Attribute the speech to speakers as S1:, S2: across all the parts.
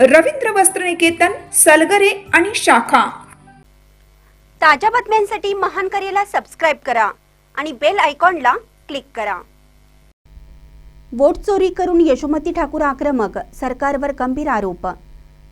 S1: रवींद्र वस्त्रनिकेतन सलगरे आणि शाखा.
S2: ताज्या बातम्यांसाठी महान करेला सबस्क्राईब करा आणि बेल आयकॉनला क्लिक करा. वोट चोरी करून यशोमती ठाकूर आक्रमक सरकारवर गंभीर आरोप.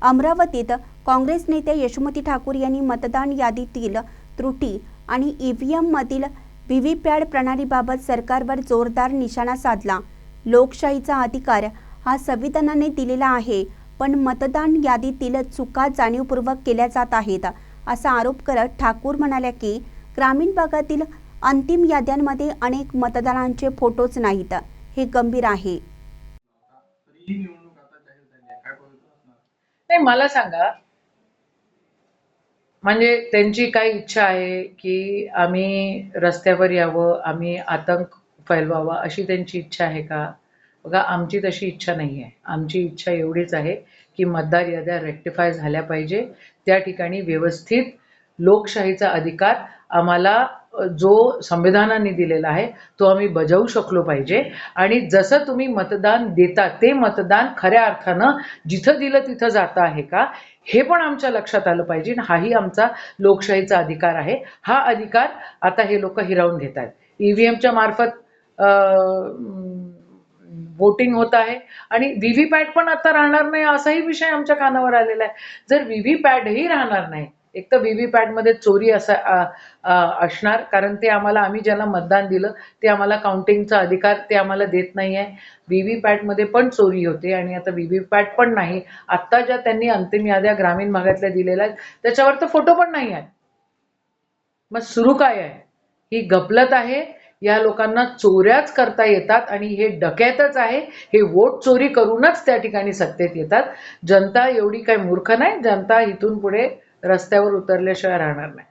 S2: अमरावतीत काँग्रेस नेत्या यशोमती ठाकूर यांनी मतदान यादीतील त्रुटी आणि ईव्हीएम मधील व्हीव्हीपॅट प्रणालीबाबत सरकारवर जोरदार निशाणा साधला. लोकशाहीचा अधिकार हा संविधानाने दिलेला आहे. पण मतदान यादीतील चुका जाणीवपूर्वक केल्या जात आहेत. असा आरोप करत ठाकूर म्हणाल्या की ग्रामीण भागातील अंतिम याद्यांमध्ये अनेक मतदारांचे फोटोच नाहीत. हे गंभीर आहे.
S3: नाही मला सांगा. म्हणजे त्यांची काय इच्छा आहे की आम्ही रस्त्यावर यावं आम्ही आतंक फैलवावा अशी त्यांची इच्छा आहे का? बघा आमची तशी इच्छा नाही आहे आमची इच्छा एवढीच आहे की मतदार याद्या रेक्टिफाय झाल्या पाहिजे. त्या ठिकाणी व्यवस्थित लोकशाहीचा अधिकार आम्हाला जो संविधानाने दिलेला आहे तो आम्ही बजावू शकलो पाहिजे. आणि जसं तुम्ही मतदान देता ते मतदान खऱ्या अर्थानं जिथं दिलं तिथं जातं आहे का हे पण आमच्या लक्षात आलं पाहिजे. आणि हाही आमचा लोकशाहीचा अधिकार आहे. हा अधिकार आता हे लोक हिरावून घेत आहेत ई व्ही एमच्या मार्फत वोटिंग होत आहे. आणि व्ही व्ही पॅट पण आता राहणार नाही असाही विषय आमच्या कानावर आलेला आहे. जर व्ही व्ही पॅडही राहणार नाही एक तर व्ही व्ही पॅडमध्ये चोरी असा असणार कारण ते आम्हाला आम्ही ज्यांना मतदान दिलं ते आम्हाला काउंटिंगचा अधिकार ते आम्हाला देत नाही आहे व्ही व्ही पॅटमध्ये पण चोरी होते आणि आता व्ही व्ही पॅट पण नाही. आत्ता ज्या त्यांनी अंतिम याद्या ग्रामीण भागातल्या दिलेल्या आहेत त्याच्यावर तर फोटो पण नाही आहेत. मग सुरू काय आहे? ही गपलत आहे या लोकांना चोऱ्याच करता येतात आणि हे डक्यातच आहे. हे वोट चोरी करूनच त्या ठिकाणी सत्तेत येतात. जनता एवढी काही मूर्ख नाही. जनता इथून पुढे रस्त्यावर उतरल्याशिवाय राहणार नाही.